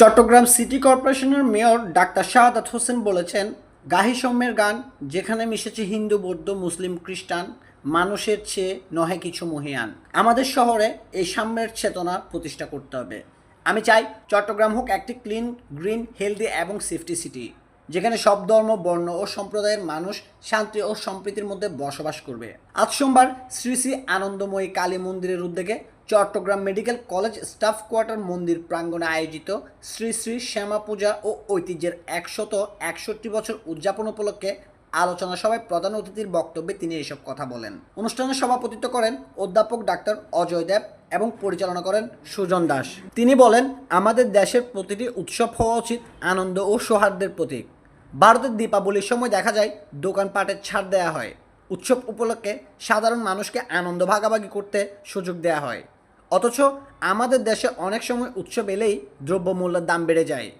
Chittagong city কর্পোরেশনের mayor doctor Shahadat Hossain বলেছেন, গাহি সৌম্যের গান, যেখানে মিশেছে হিন্দু, বৌদ্ধ, মুসলিম, খ্রিস্টান, মানুষের চেয়ে নহে কিছু মহিয়ান। আমাদের শহরে এই সাম্যের চেতনা প্রতিষ্ঠা করতে হবে। আমি চাই চট্টগ্রাম হোক একটি ক্লিন, গ্রিন, হেলদি এবং সেফটি সিটি। যেখানে সব ধর্ম, বর্ণ ও সম্প্রদায়ের মানুষ শান্তি ও সম্প্রীতির মধ্যে বসবাস করবে। আজ সোমবার শ্রী শ্রী আনন্দময়ী কালী মন্দিরের উদ্যোগে Chattogram medical college staff quarter মন্দির প্রাঙ্গণে আয়োজিত শ্রী শ্রী শ্যামা পূজা ও ঐতিহ্যের একশত একষট্টি বছর উদযাপন উপলক্ষে আলোচনা সভায় প্রধান অতিথির বক্তব্যে তিনি এসব কথা বলেন। অনুষ্ঠানে সভাপতিত্ব করেন অধ্যাপক ডাক্তার অজয় দেব এবং পরিচালনা করেন সুজন দাস। তিনি বলেন, আমাদের দেশের প্রতিটি উৎসব হওয়া উচিত আনন্দ ও সৌহার্দ্যের প্রতীক। ভারতের দীপাবলির সময় দেখা যায় দোকানপাটের ছাড় দেওয়া হয়। উৎসব উপলক্ষে সাধারণ মানুষকে আনন্দ ভাগাভাগি করতে সুযোগ দেওয়া হয়। অথচ আমাদের দেশে অনেক সময় উৎসব এলেই দ্রব্যমূল্যের দাম বেড়ে যায়।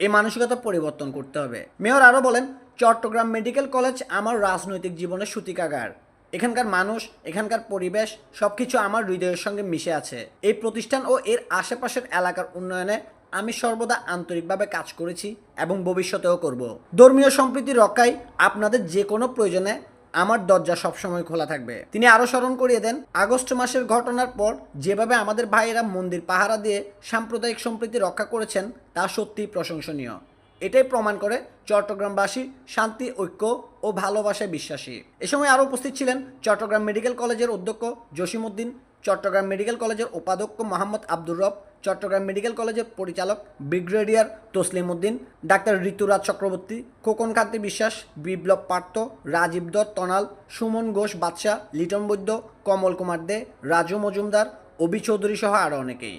এই মানসিকতা পরিবর্তন করতে হবে। মেয়র আরও বলেন, চট্টগ্রাম মেডিকেল কলেজ আমার রাজনৈতিক জীবনের সূতিকাগার। এখানকার মানুষ, এখানকার পরিবেশ সব কিছু আমার হৃদয়ের সঙ্গে মিশে আছে। এই প্রতিষ্ঠান ও এর আশেপাশের এলাকার উন্নয়নে আমি সর্বদা আন্তরিকভাবে কাজ করেছি এবং ভবিষ্যতেও করব। ধর্মীয় সম্প্রীতি রক্ষায় আপনাদের যে কোনো প্রয়োজনে আমার দরজা সবসময় খোলা থাকবে। তিনি আরও স্মরণ করিয়ে দেন, আগস্ট মাসের ঘটনার পর যেভাবে আমাদের ভাইয়েরা মন্দির পাহারা দিয়ে সাম্প্রদায়িক সম্প্রীতি রক্ষা করেছেন, তা সত্যিই প্রশংসনীয়। এটাই প্রমাণ করে চট্টগ্রামবাসী শান্তি, ঐক্য ও ভালোবাসায় বিশ্বাসী। এ সময় আরও উপস্থিত ছিলেন চট্টগ্রাম মেডিকেল কলেজের অধ্যক্ষ জসিমউদ্দিন চট্টগ্রাম মেডিকেল কলেজের উপাধ্যক্ষ মোহাম্মদ আব্দুর রব, চট্টগ্রাম মেডিকেল কলেজের পরিচালক ব্রিগেডিয়ার তসলিম উদ্দিন, ডাক্তার ঋতুরাজ চক্রবর্তী, খোকন কান্তি বিশ্বাস, বিপ্লব পার্থ, রাজীব দত্ত তনাল, সুমন ঘোষ বাদশাহ, লিটন বৈদ্য, কমল কুমার দে, রাজু মজুমদার, অভি চৌধুরী সহ আরও অনেকেই।